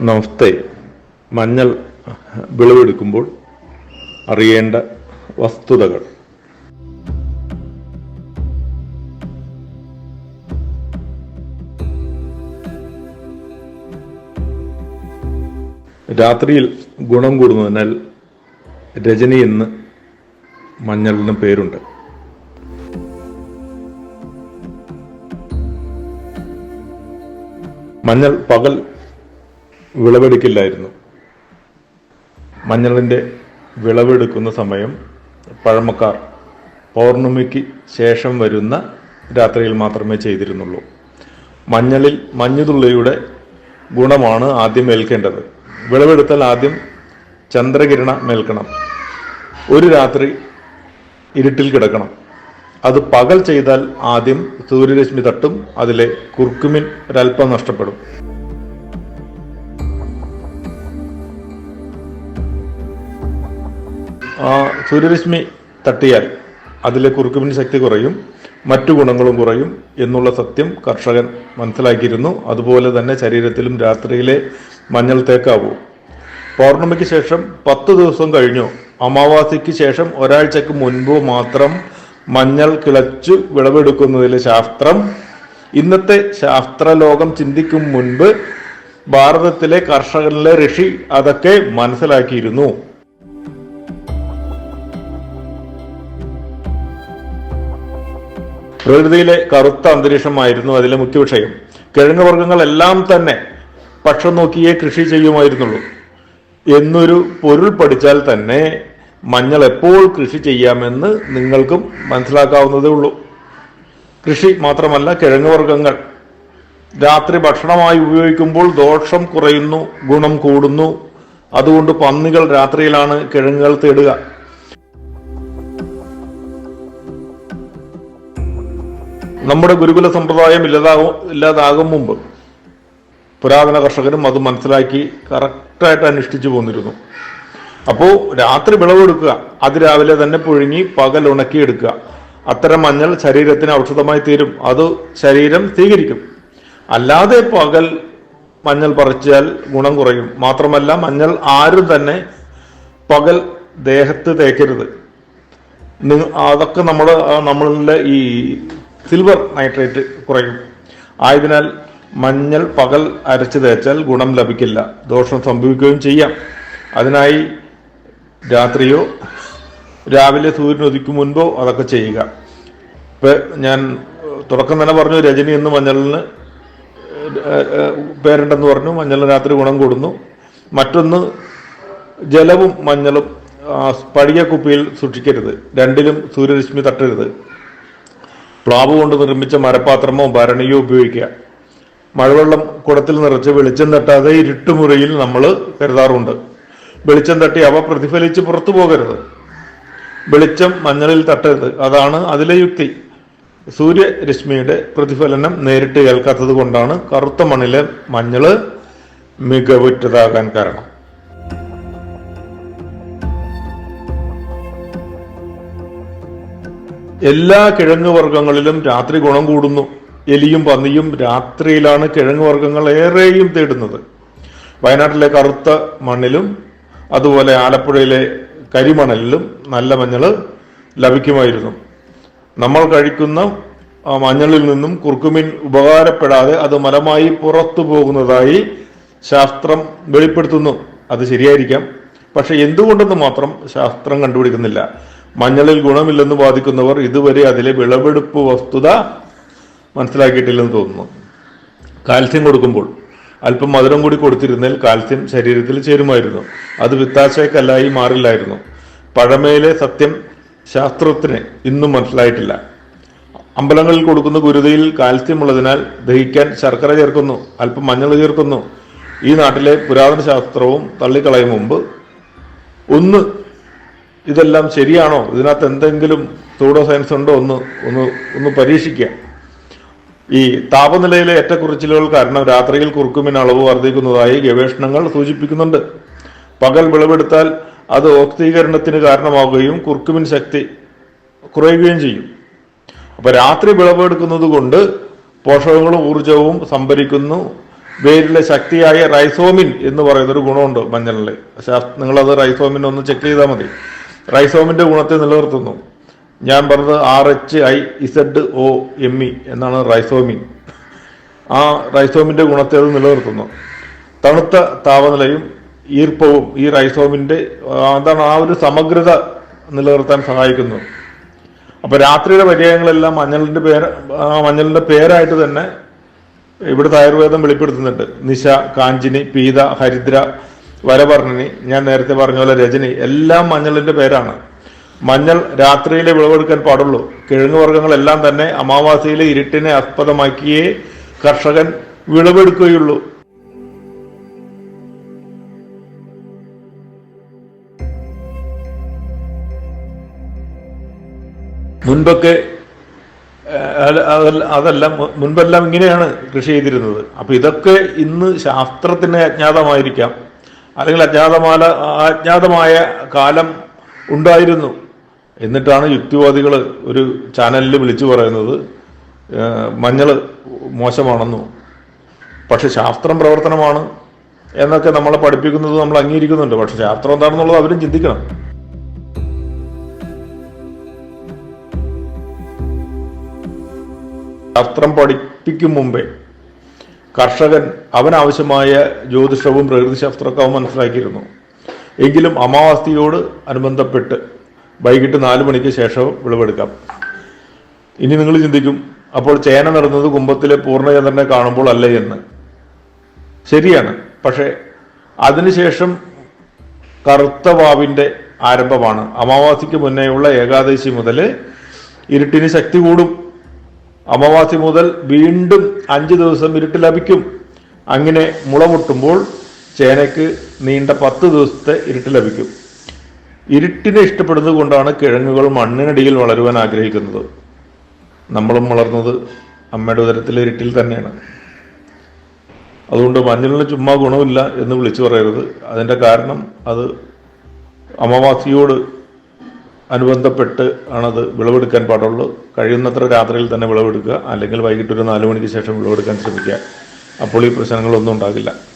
നമസ്തേ. മഞ്ഞൾ വിളവെടുക്കുമ്പോൾ അറിയേണ്ട വസ്തുതകൾ. രാത്രിയിൽ ഗുണം കൂടുന്നതിനാൽ രജനി എന്ന് മഞ്ഞളിന് പേരുണ്ട്. മഞ്ഞൾ പകൽ വിളവെടുക്കില്ലായിരുന്നു. മഞ്ഞളിന്റെ വിളവെടുക്കുന്ന സമയം പഴമക്കാർ പൗർണമിക്ക് ശേഷം വരുന്ന രാത്രിയിൽ മാത്രമേ ചെയ്തിരുന്നുള്ളൂ. മഞ്ഞളിൽ മഞ്ഞുതുള്ളിയുടെ ഗുണമാണ് ആദ്യം ഏൽക്കേണ്ടത്. വിളവെടുത്താൽ ആദ്യം ചന്ദ്രകിരണ മേൽക്കണം. ഒരു രാത്രി ഇരുട്ടിൽ കിടക്കണം. അത് പകൽ ചെയ്താൽ ആദ്യം സൂര്യരശ്മി തട്ടും അതിലെ കുർക്കുമിൻ ഒരല്പം നഷ്ടപ്പെടും. സൂര്യരശ്മി തട്ടിയാൽ അതിലെ കുറുക്കുമിൻ ശക്തി കുറയും മറ്റു ഗുണങ്ങളും കുറയും എന്നുള്ള സത്യം കർഷകൻ മനസ്സിലാക്കിയിരുന്നു. അതുപോലെ തന്നെ ശരീരത്തിലും രാത്രിയിലെ മഞ്ഞൾ തേക്കാവൂ. പൗർണമിക്ക് ശേഷം പത്ത് ദിവസം കഴിഞ്ഞു. അമാവാസിക്ക് ശേഷം ഒരാഴ്ചക്ക് മുൻപ് മാത്രം മഞ്ഞൾ കിളച്ചു വിളവെടുക്കുന്നതിലെ ശാസ്ത്രം. ഇന്നത്തെ ശാസ്ത്രലോകം ചിന്തിക്കും മുൻപ് ഭാരതത്തിലെ കർഷകരിലെ ഋഷി അതൊക്കെ മനസ്സിലാക്കിയിരുന്നു. പ്രകൃതിയിലെ കറുത്ത അന്തരീക്ഷമായിരുന്നു അതിലെ മുഖ്യ വിഷയം കിഴങ്ങ് വർഗങ്ങളെല്ലാം തന്നെ പക്ഷം നോക്കിയേ കൃഷി ചെയ്യുമായിരുന്നുള്ളൂ. എന്നൊരു പൊരുൾ പഠിച്ചാൽ തന്നെ മഞ്ഞൾ എപ്പോൾ കൃഷി ചെയ്യാമെന്ന് നിങ്ങൾക്കും മനസ്സിലാക്കാവുന്നതേ ഉള്ളൂ. കൃഷി മാത്രമല്ല കിഴങ്ങ് വർഗങ്ങൾ രാത്രി ഭക്ഷണമായി ഉപയോഗിക്കുമ്പോൾ ദോഷം കുറയുന്നു ഗുണം കൂടുന്നു. അതുകൊണ്ട് പന്നികൾ രാത്രിയിലാണ് കിഴങ്ങുകൾ തേടുക. നമ്മുടെ ഗുരുകുല സമ്പ്രദായം ഇല്ലാതാകും ഇല്ലാതാകും മുമ്പ് പുരാതന കർഷകരും അത് മനസ്സിലാക്കി കറക്റ്റായിട്ട് അനുഷ്ഠിച്ചു പോന്നിരുന്നു. അപ്പോൾ രാത്രി വിളവെടുക്കുക അത് രാവിലെ തന്നെ പുഴുങ്ങി പകൽ ഉണക്കിയെടുക്കുക. അത്തരം മഞ്ഞൾ ശരീരത്തിന് ഔഷധമായി തീരും അത് ശരീരം സ്വീകരിക്കും. അല്ലാതെ പകൽ മഞ്ഞൾ പറിച്ചാൽ ഗുണം കുറയും. മാത്രമല്ല മഞ്ഞൾ ആരും തന്നെ പകൽ ദേഹത്ത് തേക്കരുത്. അതൊക്കെ നമ്മൾ നമ്മളിലെ ഈ സിൽവർ നൈട്രേറ്റ് കുറയും. ആയതിനാൽ മഞ്ഞൾ പകൽ അരച്ച് തേച്ചാൽ ഗുണം ലഭിക്കില്ല. ദോഷം സംഭവിക്കുകയും ചെയ്യാം. അതിനായി രാത്രിയോ രാവിലെ സൂര്യൻ ഉദിക്കും മുൻപോ അതൊക്കെ ചെയ്യുക. ഇപ്പൊ ഞാൻ തുടക്കം തന്നെ പറഞ്ഞു രജനി എന്ന് മഞ്ഞളിന് പേരുണ്ടെന്ന് പറഞ്ഞു. മഞ്ഞൾ രാത്രി ഗുണം കൂടുന്നു. മറ്റൊന്ന് ജലവും മഞ്ഞളും പഴിയ കുപ്പിയിൽ സൂക്ഷിക്കരുത്. രണ്ടിലും സൂര്യരശ്മി തട്ടരുത്. പ്ലാവ് കൊണ്ട് നിർമ്മിച്ച മരപാത്രമോ ഭരണിയോ ഉപയോഗിക്കുക. മഴവെള്ളം കുടത്തിൽ നിറച്ച് വെളിച്ചം തട്ടാതെ ഇരുട്ടുമുറിയിൽ നമ്മൾ കരുതാറുണ്ട്. വെളിച്ചം തട്ടി അവ പ്രതിഫലിച്ച് പുറത്തു പോകരുത്. വെളിച്ചം മഞ്ഞളിൽ തട്ടരുത്. അതാണ് അതിലെ യുക്തി. സൂര്യരശ്മിയുടെ പ്രതിഫലനം നേരിട്ട് ഏൽക്കാത്തത് കൊണ്ടാണ് കറുത്ത മണ്ണിലെ മഞ്ഞൾ മികവുറ്റതാകാൻ കാരണം. എല്ലാ കിഴങ്ങ് വർഗങ്ങളിലും രാത്രി ഗുണം കൂടുന്നു. എലിയും പന്നിയും രാത്രിയിലാണ് കിഴങ്ങ് വർഗങ്ങൾ ഏറെയും തേടുന്നത്. വയനാട്ടിലെ കറുത്ത മണ്ണിലും അതുപോലെ ആലപ്പുഴയിലെ കരിമണലിലും നല്ല മഞ്ഞൾ ലഭിക്കുമായിരുന്നു. നമ്മൾ കഴിക്കുന്ന മഞ്ഞളിൽ നിന്നും കുർക്കുമിൻ ഉപകാരപ്പെടാതെ അത് മലമായി പുറത്തു പോകുന്നതായി ശാസ്ത്രം വെളിപ്പെടുത്തുന്നു. അത് ശരിയായിരിക്കാം. പക്ഷെ എന്തുകൊണ്ടെന്ന് മാത്രം ശാസ്ത്രം കണ്ടുപിടിക്കുന്നില്ല. മഞ്ഞളിൽ ഗുണമില്ലെന്ന് വാദിക്കുന്നവർ ഇതുവരെ അതിലെ വിളവെടുപ്പ് വസ്തുത മനസ്സിലാക്കിയിട്ടില്ലെന്ന് തോന്നുന്നു. കാൽസ്യം കൊടുക്കുമ്പോൾ അല്പം മധുരം കൂടി കൊടുത്തിരുന്നാൽ കാൽസ്യം ശരീരത്തിൽ ചേരുമായിരുന്നു. അത് വിത്താശയക്കല്ലായി മാറില്ലായിരുന്നു. പഴമയിലെ സത്യം ശാസ്ത്രത്തിന് ഇന്നും മനസ്സിലായിട്ടില്ല. അമ്പലങ്ങളിൽ കൊടുക്കുന്ന ഗുരുതയിൽ കാൽസ്യം ഉള്ളതിനാൽ ദഹിക്കാൻ ശർക്കര ചേർക്കുന്നു അല്പം മഞ്ഞൾ ചേർക്കുന്നു. ഈ നാട്ടിലെ പുരാതന ശാസ്ത്രവും തള്ളിക്കളയും മുമ്പ് ഒന്ന് ഇതെല്ലാം ശരിയാണോ? ഇതിനകത്ത് എന്തെങ്കിലും സൂഡോ സയൻസ് ഉണ്ടോ ഒന്ന് ഒന്ന് ഒന്ന് പരീക്ഷിക്കുക. ഈ താപനിലയിലെ ഏറ്റക്കുറച്ചിലുകൾ കാരണം രാത്രിയിൽ കുറുക്കുമിന് അളവ് വർദ്ധിക്കുന്നതായി ഗവേഷണങ്ങൾ സൂചിപ്പിക്കുന്നുണ്ട്. പകൽ വിളവെടുത്താൽ അത് ഓക്സീകരണത്തിന് കാരണമാവുകയും കുർക്കുമിൻ ശക്തി കുറയുകയും ചെയ്യും. അപ്പോൾ രാത്രി വിളവെടുക്കുന്നത് കൊണ്ട് പോഷകങ്ങളും ഊർജവും സംഭരിക്കുന്നു. വേരിലെ ശക്തിയായ റൈസോമിൻ എന്ന് പറയുന്നൊരു ഗുണമുണ്ട് മഞ്ഞളിൽ. നിങ്ങളത് റൈസോമിൻ ഒന്ന് ചെക്ക് ചെയ്താൽ മതി. റൈസോമിന്റെ ഗുണത്തെ നിലനിർത്തുന്നു. ഞാൻ പറഞ്ഞത് R H I Z O M E എന്നാണ് റൈസോമിൻ. ആ റൈസോമിന്റെ ഗുണത്തെ അത് നിലനിർത്തുന്നു. തണുത്ത താപനിലയും ഈർപ്പവും ഈ റൈസോമിന്റെ എന്താണ് ആ ഒരു സമഗ്രത നിലനിർത്താൻ സഹായിക്കുന്നു. അപ്പൊ രാത്രിയുടെ പര്യായങ്ങളെല്ലാം മഞ്ഞളിന്റെ പേര് മഞ്ഞളിന്റെ പേരായിട്ട് തന്നെ ഇവിടുത്തെ ആയുർവേദം വെളിപ്പെടുത്തുന്നുണ്ട്. നിശ കാഞ്ചിനി പീത ഹരിദ്ര വരവർണിനി ഞാൻ നേരത്തെ പറഞ്ഞ പോലെ രജനി എല്ലാം മഞ്ഞളിന്റെ പേരാണ്. മഞ്ഞൾ രാത്രിയിലെ വിളവെടുക്കാൻ പാടുള്ളൂ. കിഴങ്ങ് വർഗങ്ങളെല്ലാം തന്നെ അമാവാസിയിലെ ഇരുട്ടിനെ ആസ്പദമാക്കിയേ കർഷകൻ വിളവെടുക്കുകയുള്ളൂ. മുൻപൊക്കെ അതല്ല മുൻപെല്ലാം ഇങ്ങനെയാണ് കൃഷി ചെയ്തിരുന്നത്. അപ്പൊ ഇതൊക്കെ ഇന്ന് ശാസ്ത്രത്തിന് അജ്ഞാതമായിരിക്കാം. അല്ലെങ്കിൽ അജ്ഞാതമായ അജ്ഞാതമായ കാലം ഉണ്ടായിരുന്നു. എന്നിട്ടാണ് യുക്തിവാദികൾ ഒരു ചാനലിൽ വിളിച്ചു പറയുന്നത് മഞ്ഞൾ മോശമാണെന്നു. പക്ഷെ ശാസ്ത്രം പ്രവർത്തനമാണ് എന്നൊക്കെ നമ്മളെ പഠിപ്പിക്കുന്നത് നമ്മൾ അംഗീകരിക്കുന്നുണ്ട്. പക്ഷെ ശാസ്ത്രം എന്താണെന്നുള്ളത് അവരും ചിന്തിക്കണം. ശാസ്ത്രം പഠിപ്പിക്കും മുമ്പേ കർഷകൻ അവനാവശ്യമായ ജ്യോതിഷവും പ്രകൃതിശാസ്ത്രമൊക്കെ അവൻ മനസ്സിലാക്കിയിരുന്നു. എങ്കിലും അമാവാസ്യയോട് അനുബന്ധപ്പെട്ട് വൈകിട്ട് നാല് മണിക്ക് ശേഷം വിളവെടുക്കാം. ഇനി നിങ്ങൾ ചിന്തിക്കും അപ്പോൾ ചേന നടന്നത് കുംഭത്തിലെ പൂർണചന്ദ്രനെ കാണുമ്പോൾ അല്ല എന്ന്. ശരിയാണ് പക്ഷേ അതിനുശേഷം കറുത്ത ആരംഭമാണ്. അമാവാസിക്ക് മുന്നേയുള്ള ഏകാദശി മുതൽ ഇരുട്ടിന് ശക്തി കൂടും. അമാവാസി മുതൽ വീണ്ടും അഞ്ച് ദിവസം ഇരുട്ട് ലഭിക്കും. അങ്ങനെ മുളമുട്ടുമ്പോൾ ചേനയ്ക്ക് നീണ്ട പത്ത് ദിവസത്തെ ഇരുട്ട് ലഭിക്കും. ഇരുട്ടിനെ ഇഷ്ടപ്പെടുന്നത് കൊണ്ടാണ് കിഴങ്ങുകൾ മണ്ണിനടിയിൽ വളരുവാൻ ആഗ്രഹിക്കുന്നത്. നമ്മളും വളർന്നത് അമ്മയുടെ ഉദരത്തിലെ ഇരുട്ടിൽ തന്നെയാണ്. അതുകൊണ്ട് മഞ്ഞളിന് ചുമ്മാ ഗുണമില്ല എന്ന് വിളിച്ചു പറയരുത്. അതിന്റെ കാരണം അത് അമാവാസിയോട് അനുബന്ധപ്പെട്ട് ആണത് വിളവെടുക്കാൻ പാടുള്ളൂ. കഴിയുന്നത്ര രാത്രിയിൽ തന്നെ വിളവെടുക്കുക. അല്ലെങ്കിൽ വൈകിട്ട് ഒരു മണിക്ക് ശേഷം വിളവെടുക്കാൻ ശ്രമിക്കുക. അപ്പോൾ ഈ പ്രശ്നങ്ങളൊന്നും ഉണ്ടാകില്ല.